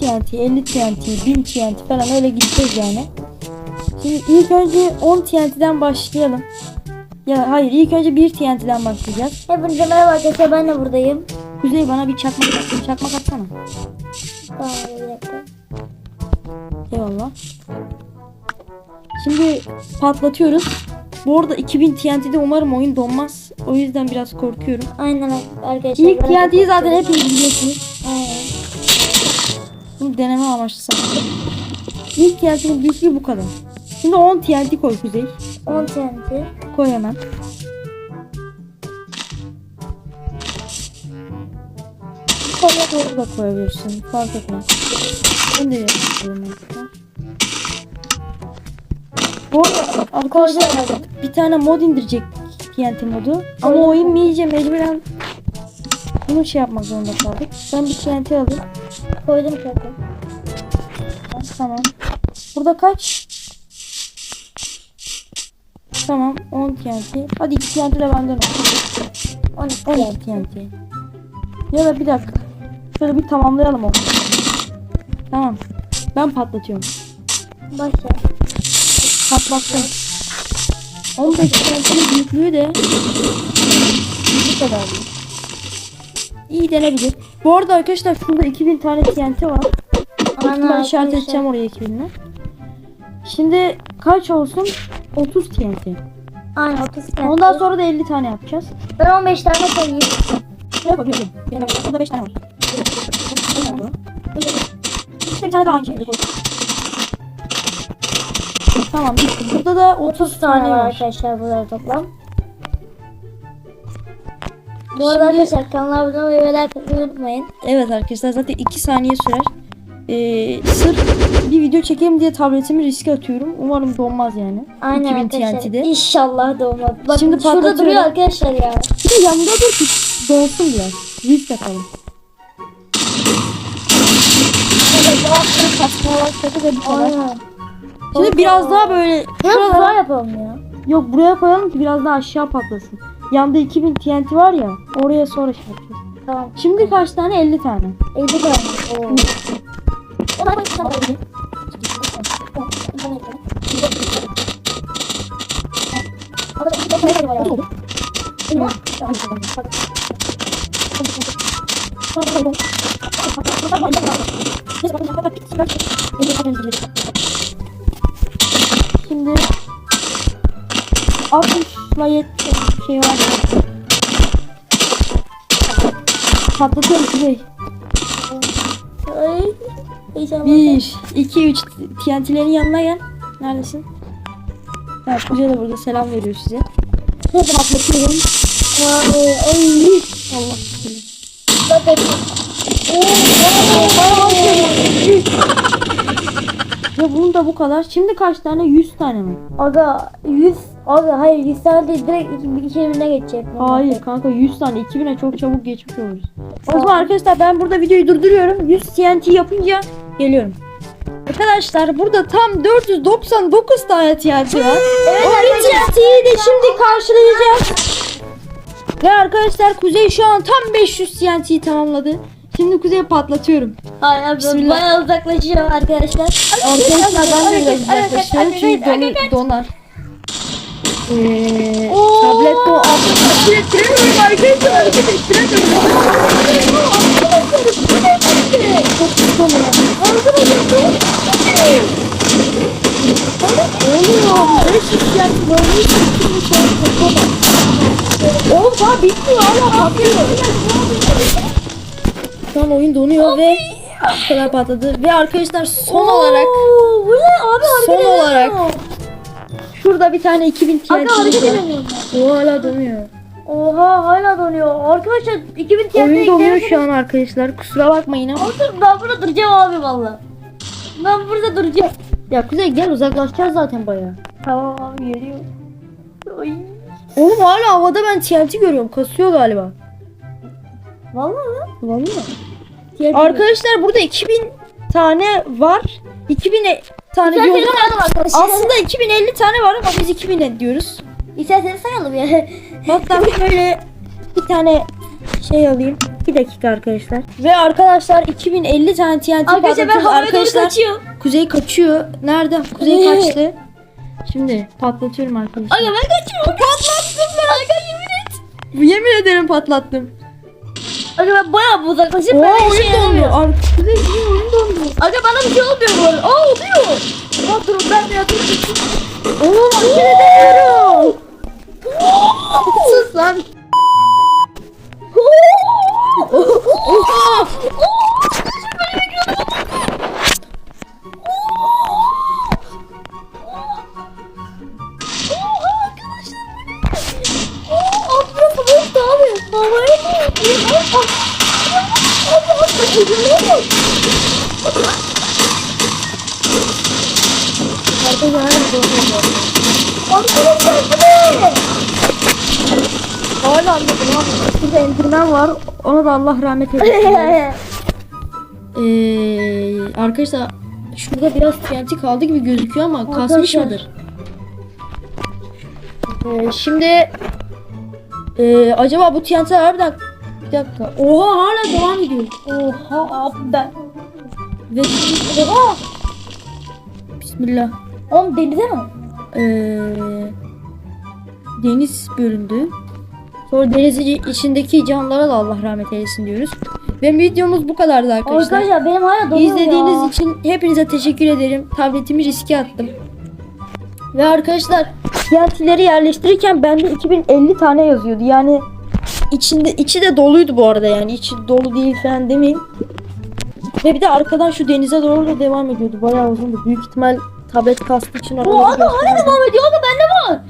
TNT, 50 TNT, 1000 TNT falan öyle gideceğiz yani. Şimdi ilk önce 10 TNT'den başlayalım. Ya hayır ilk önce 1 TNT'den başlayacağız. Hepinize merhaba arkadaşlar ben de buradayım. Kuzey bana bir çakmak at, çakmak atsana. Tamam bir dakika. Eyvallah. Şimdi patlatıyoruz. Bu arada 2000 TNT'de umarım oyun donmaz. O yüzden biraz korkuyorum. Aynen arkadaşlar. İlk TNT'yi zaten hepiniz biliyorsunuz. Aynen. Bunu deneme amaçlı sanırım. İlk TNT'nin büyüklüğü bu kadar. Şimdi 10 TNT koy Kuzey. 10 TNT. Koy hemen. Sonra doğru da koyabilirsin. Fark etmez. Ben de yapıyorum. Bu arkadaşlar bir tane mod indirecek TNT modu. Ama oyun iyice mecburen bunu şey yapmak zorunda kaldık. Ben bir TNT alayım. Koydum zaten. Tamam. Burada kaç? Tamam 10 TNT. Hadi 2 TNT de benden olsun. 12 12 TNT. Ya da bir dakika. Şöyle bir tamamlayalım onu. Tamam. Ben patlatıyorum. Başla. Patlattım. 15 TNT'nin büyüklüğü de bu kadar. İyi denebilir. Bu arada arkadaşlar şurada 2000 tane TNT var. Aynen Ben işaret edeceğim oraya 2000'le. Şimdi kaç olsun? 30 TNT. Aynen 30 TNT. Ondan sonra da 50 tane yapacağız. Ben 15 tane koyayım. Ne yapabilirim? Benim burada 5 tane var. İşte bir tane daha aynı. Tamam bitti. Burada da 30 30 tane var. arkadaşlar burada toplam. Bu arada arkadaşlar kanala abone olmayı ve like atmayı unutmayın. Evet arkadaşlar zaten 2 saniye sürer. Ee, sırf bir video çekeyim diye tabletimi riske atıyorum. Umarım donmaz yani. Aynen 2000 arkadaşlar. TNT'de. İnşallah doğmaz. Bak Şimdi şurada duruyor arkadaşlar ya. Bir de yanında dur ki donsun biraz. Risk atalım. Aynen. Şimdi biraz daha böyle Biraz daha yapalım ya. Yok buraya koyalım ki biraz daha aşağı patlasın. Yanda 2000 TNT var ya oraya sonra şey yapacağız. Tamam. Şimdi kaç tane? 50 tane. 50 tane. Oo. O da Şimdi 60'la 70 şey var. Patlatıyorum Kuzey. Ay. 1, 2, 3 TNT'lerin yanına gel. Neredesin? Evet Kuzey de burada selam veriyor size. Patlatıyorum. Ay. Ay. Allah bismillah. Bak Ve bunun da bu kadar. Şimdi kaç tane? 100 tane mi? Aga 100 Aga hayır 100 tane değil direkt iki, iki birine geçecek. Hayır kanka 100 tane 2000'e çok çabuk geçmiş oluruz. O zaman arkadaşlar ben burada videoyu durduruyorum. 100 TNT yapınca geliyorum. Arkadaşlar burada tam 499 tane TNT var. Evet o TNT'yi de şimdi karşılayacağız. Ve arkadaşlar Kuzey şu an tam 500 TNT'yi tamamladı. Şimdi Kuzey'i patlatıyorum. Hayır abi Bismillah. bayağı uzaklaşıyor arkadaşlar. Arkadaşlar ben de biraz uzaklaşıyorum çünkü donu- donar. Ee, Oo. tablet bu altı ettiremiyorum arkadaşlar hareket ettiremiyorum. Çok oluyor. Oluyor. 500 yen böyle bir şey. Oğlum daha bitmiyor hala patlıyor. Şu an oyun donuyor ve bu kadar patladı. Ve arkadaşlar son olarak Oo, bu ne abi Son olarak edemiyor. Şurada bir tane 2000 TNT var. O hala donuyor. Oha hala donuyor. Arkadaşlar 2000 TL'ye Oyun donuyor şu an arkadaşlar. Kusura bakmayın ama. Otur ben burada duracağım abi valla. Ben burada duracağım. Ya Kuzey gel uzaklaşacağız zaten bayağı. Tamam abi geliyor. Oğlum hala havada ben TNT görüyorum. Kasıyor galiba. Valla mı? Vallahi. Arkadaşlar burada 2000 tane var. 2000 e- tane İsterseniz sayalım arkadaşlar. aslında 2050 tane var ama biz 2000 diyoruz. İsterseniz sayalım ya. Hatta şöyle bir tane şey alayım. Bir dakika arkadaşlar. Ve arkadaşlar 2050 tane TNT Arkadaşlar ben patlatıyoruz. havaya doğru Arkadaşlar, kaçıyorum. Kuzey kaçıyor. Nerede? Kuzey kaçtı. Şimdi patlatıyorum arkadaşlar. Aga ben kaçıyorum. Patlattım ben. Aga yemin et. Yemin ederim patlattım. Aga ben bayağı uzaklaşıp Oo ben bir oyun şey dondu. yaramıyor. Ar- Kuzey niye oyun dondu? Aga bana bir şey olmuyor bu arada. Aa oluyor. Aa durun ben de yatırım. Oğlum hareket Hala anladım lan. Burada endirmen var. Ona da Allah rahmet eylesin. Ee, arkadaşlar şurada biraz TNT kaldı gibi gözüküyor ama kasmış Arkadaşlar. mıdır? Ee, şimdi ee, acaba bu TNT harbiden bir dakika. Oha hala devam ediyor. Oha abi ben. Ve Oha. Bismillah. Oğlum denize mi? Ee, deniz bölündü. Sonra denizin içindeki canlılara da Allah rahmet eylesin diyoruz. Ve videomuz bu kadardı arkadaşlar. Arkadaşlar benim hala donuyor İzlediğiniz ya. için hepinize teşekkür ederim. Tabletimi riske attım. Ve arkadaşlar TNT'leri yerleştirirken bende 2050 tane yazıyordu. Yani içinde içi de doluydu bu arada yani. içi dolu değil falan demeyin. Ve bir de arkadan şu denize doğru da devam ediyordu. Bayağı uzundu. Büyük ihtimal tablet kastığı için Bu oraları aga hala devam ediyor. Aga bende var.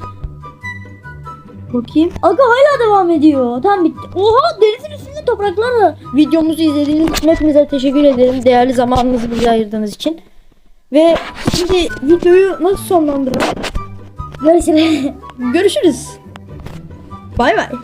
Bakayım. Aga hala devam ediyor. Tamam bitti. Oha denizin üstünde topraklar var. Videomuzu izlediğiniz için hepinize teşekkür ederim. Değerli zamanınızı bize ayırdığınız için. Ve şimdi videoyu nasıl sonlandıralım? Görüşürüz. Görüşürüz. Bay bay.